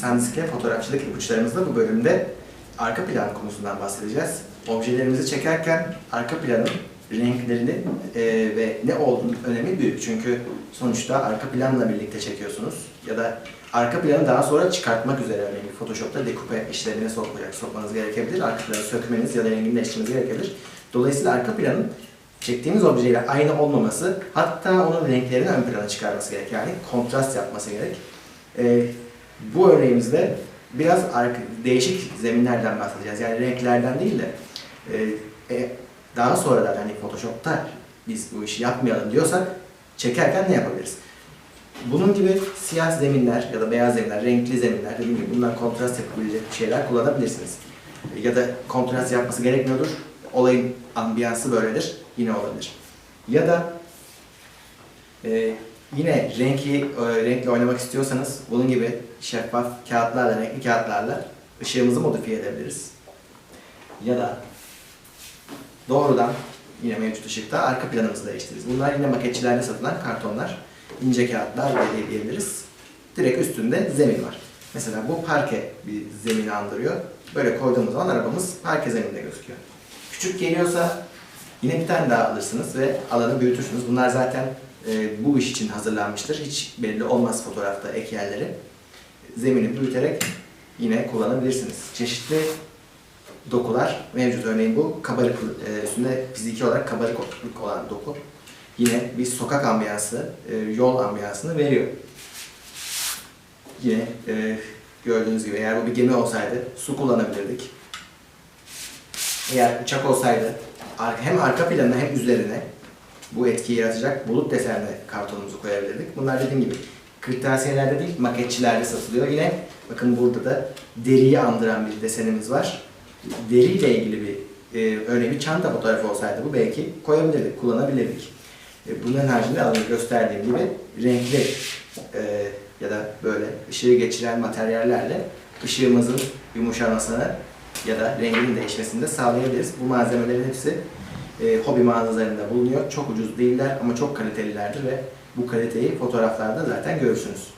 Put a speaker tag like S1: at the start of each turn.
S1: Sandisk'e fotoğrafçılık ipuçlarımızda bu bölümde arka plan konusundan bahsedeceğiz. Objelerimizi çekerken arka planın renklerini e, ve ne olduğunun önemi büyük. Çünkü sonuçta arka planla birlikte çekiyorsunuz. Ya da arka planı daha sonra çıkartmak üzere örneğin Photoshop'ta dekupe işlemine sokacak, sokmanız gerekebilir. Arka planı sökmeniz ya da rengini gerekebilir. Dolayısıyla arka planın çektiğimiz objeyle aynı olmaması, hatta onun renklerini ön plana çıkarması gerek. Yani kontrast yapması gerek. Ee, bu örneğimizde biraz değişik zeminlerden bahsedeceğiz. Yani renklerden değil de e, e, daha sonra da hani Photoshop'ta biz bu işi yapmayalım diyorsak çekerken ne yapabiliriz? Bunun gibi siyah zeminler ya da beyaz zeminler, renkli zeminler dediğim gibi bundan kontrast yapabilecek şeyler kullanabilirsiniz. Ya da kontrast yapması gerekmiyordur. Olayın ambiyansı böyledir. Yine olabilir. Ya da e, yine renkli, e, renkle oynamak istiyorsanız bunun gibi şeffaf kağıtlarla, renkli kağıtlarla ışığımızı modifiye edebiliriz. Ya da doğrudan yine mevcut ışıkta arka planımızı değiştiririz. Bunlar yine maketçilerde satılan kartonlar, ince kağıtlar diye diyebiliriz. Direkt üstünde zemin var. Mesela bu parke bir zemini andırıyor. Böyle koyduğumuz zaman arabamız parke zemininde gözüküyor. Küçük geliyorsa yine bir tane daha alırsınız ve alanı büyütürsünüz. Bunlar zaten e, bu iş için hazırlanmıştır. Hiç belli olmaz fotoğrafta ek yerleri. Zemini büyüterek yine kullanabilirsiniz. Çeşitli dokular mevcut. Örneğin bu kabarık, e, üstünde fiziki olarak kabarık olan doku. Yine bir sokak ambiyansı, e, yol ambiyansını veriyor. Yine e, gördüğünüz gibi eğer bu bir gemi olsaydı su kullanabilirdik. Eğer uçak olsaydı hem arka planına hem üzerine bu etkiyi yaratacak bulut desenli kartonumuzu koyabilirdik. Bunlar dediğim gibi kırtasiyelerde değil maketçilerde satılıyor. Yine bakın burada da deriyi andıran bir desenimiz var. Deriyle ilgili bir e, örneğin bir çanta fotoğrafı olsaydı bu belki koyabilirdik, kullanabilirdik. E, bunların haricinde az gösterdiğim gibi renkli e, ya da böyle ışığı geçiren materyallerle ışığımızın yumuşamasını ya da renginin değişmesini de sağlayabiliriz. Bu malzemelerin hepsi e, hobi mağazalarında bulunuyor. Çok ucuz değiller ama çok kalitelilerdir ve bu kaliteyi fotoğraflarda zaten görürsünüz.